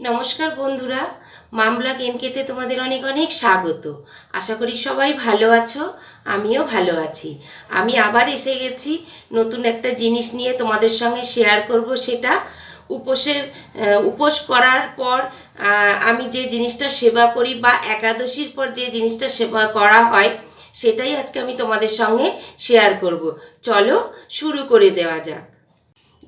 নমস্কার বন্ধুরা, মামলা কেনকেতে তোমাদের অনেক অনেক স্বাগত। আশা করি সবাই ভালো আছো, আমিও ভালো আছি। আমি আবার এসে গেছি, নতুন একটা জিনিস নিয়ে তোমাদের সঙ্গে শেয়ার করব সেটা উপোসের উপোস করার পর আমি যে জিনিসটা সেবা করি বা একাদশীর পর যে জিনিসটা সেবা করা হয়, সেটাই আজকে আমি তোমাদের সঙ্গে শেয়ার করব। চলো শুরু করে দেওয়া যাক।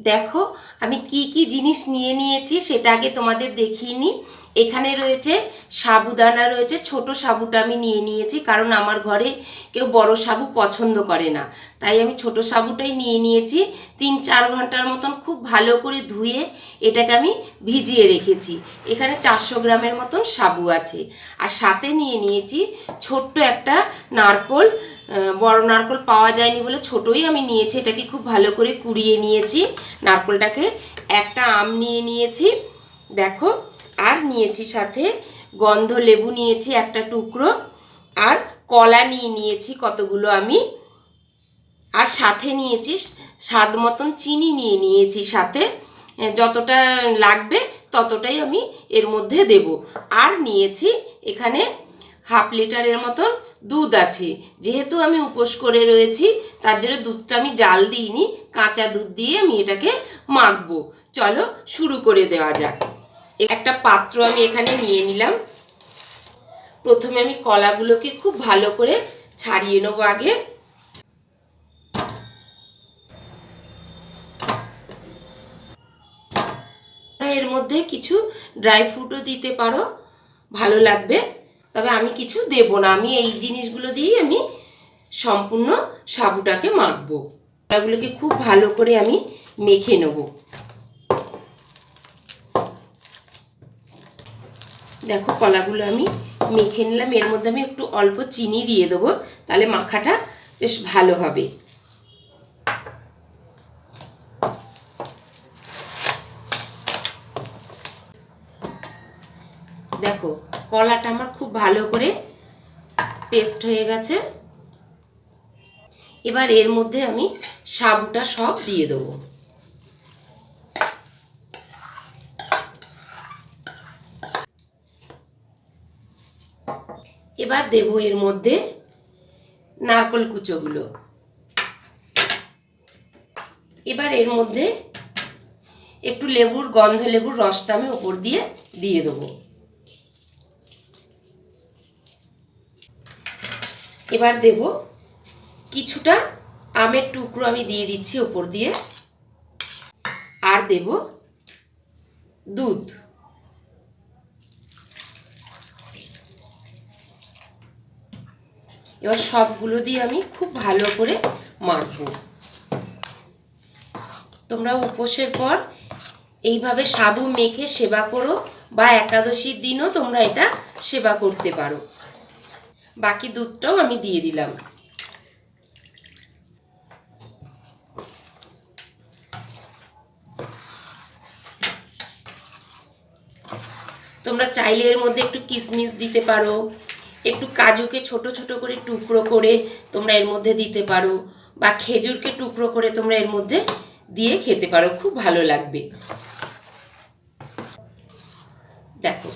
দেখো, আমি কি কি জিনিস নিয়ে নিয়েছি সেটা আগে তোমাদের দেখিয়ে নিই। এখানে রয়েছে সাবুদানা রয়েছে, ছোট সাবুটা আমি নিয়ে নিয়েছি কারণ আমার ঘরে কেউ বড় সাবু পছন্দ করে না। তাই আমি ছোট সাবুটাই নিয়ে নিয়েছি। তিন চার ঘণ্টার মতন খুব ভালো করে ধুয়ে এটাকে আমি ভিজিয়ে রেখেছি। এখানে চারশো গ্রামের মতন সাবু আছে। আর সাথে নিয়ে নিয়েছি ছোট্ট একটা নারকোল বড় নারকোল পাওয়া যায়নি বলে ছোটই আমি নিয়েছি। এটাকে খুব ভালো করে কুড়িয়ে নিয়েছি। নারকোলটাকে একটা আম নিয়ে নিয়েছি। দেখো, আর নিয়েছি সাথে গন্ধ লেবু নিয়েছি একটা টুকরো। আর কলা নিয়ে নিয়েছি কতগুলো আমি। আর সাথে নিয়েছি, স্বাদ মতন চিনি নিয়ে নিয়েছি সাথে। যতটা লাগবে ততটাই আমি এর মধ্যে দেব। আর নিয়েছি এখানে হাফ লিটারের মতন দুধ আছে। যেহেতু আমি উপোস করে রয়েছি, তার জন্য দুধটা আমি জাল দিইনি, কাঁচা দুধ দিয়ে আমি এটাকে মাখবো। চলো শুরু করে দেওয়া যাক। একটা পাত্র আমি এখানে নিয়ে নিলাম। প্রথমে আমি কলাগুলোকে খুব ভালো করে ছাড়িয়ে নেব আগে। এর মধ্যে কিছু ড্রাই ফ্রুটও দিতে পারো, ভালো লাগবে। তবে আমি কিছু দেব না। আমি এই জিনিসগুলো দিয়েই আমি সম্পূর্ণ সাবুটাকে মাখবো। এগুলোকে খুব ভালো করে আমি মেখে নেব। দেখো কলাগুলো আমি মেখে নিলাম। এর মধ্যে আমি একটু অল্প চিনি দিয়ে দেবো। তাহলে মাখাটা বেশ ভালো হবে। দেখো, কলাটা আমার খুব ভালো করে পেস্ট হয়ে গেছে। এবার এর মধ্যে আমি সাবুটা সব দিয়ে দেবো। এবার দেবো এর মধ্যে নারকল কুচোগুলো। এবার এর মধ্যে একটু লেবুর গন্ধ, লেবুর রসটা আমি ওপর দিয়ে দিয়ে দেবো। এবার দেব কিছুটা আমের টুকরো আমি দিয়ে দিচ্ছি ওপর দিয়ে। আর দেব দুধ। এবার সবগুলো দিয়ে আমি খুব ভালো করে মাখবো। তোমরা উপোসের পর এইভাবে সাবু মেখে সেবা করো বা একাদশীর দিনও তোমরা এটা সেবা করতে পারো। বাকি দুধটাও আমি দিয়ে দিলাম। তোমরা চাইলে এর মধ্যে একটু কিশমিশ দিতে পারো, একটু কাজুকে ছোট ছোট করে টুকরো করে তোমরা এর মধ্যে দিতে পারো, বা খেজুরকে টুকরো করে তোমরা এর মধ্যে দিয়ে খেতে পারো, খুব ভালো লাগবে। দেখো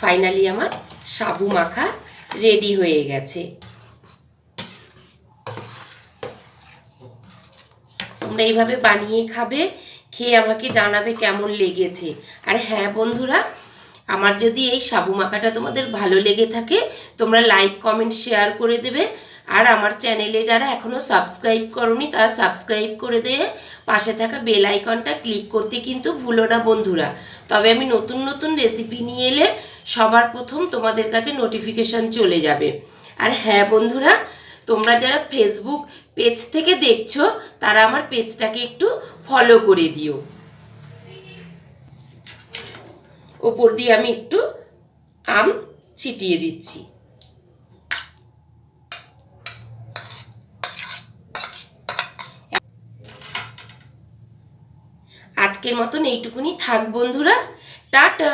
ফাইনালি আমার সাবু মাখা রেডি হয়ে গেছে। তোমরা এইভাবে বানিয়ে খাবে, খেয়ে আমাকে জানাবে কেমন লেগেছে। আর হ্যাঁ বন্ধুরা, আমার যদি এই সাবু মাখাটা তোমাদের ভালো লেগে থাকে, তোমরা লাইক কমেন্ট শেয়ার করে দেবে। আর আমার চ্যানেলে যারা এখনও সাবস্ক্রাইব করনি, তারা সাবস্ক্রাইব করে দিয়ে পাশে থাকা বেল আইকনটা ক্লিক করতে কিন্তু ভুলো না বন্ধুরা। তবে আমি নতুন নতুন রেসিপি নিয়ে এলে সবার প্রথম তোমাদের কাছে নোটিফিকেশন চলে যাবে। আর হ্যাঁ বন্ধুরা, তোমরা যারা ফেসবুক পেজ থেকে দেখছ, তারা আমার পেজটাকে একটু ফলো করে দিও। ওপর দিয়ে আমি একটু আম ছিটিয়ে দিচ্ছি। আজকের মতন এইটুকুনি থাক বন্ধুরা টাটা।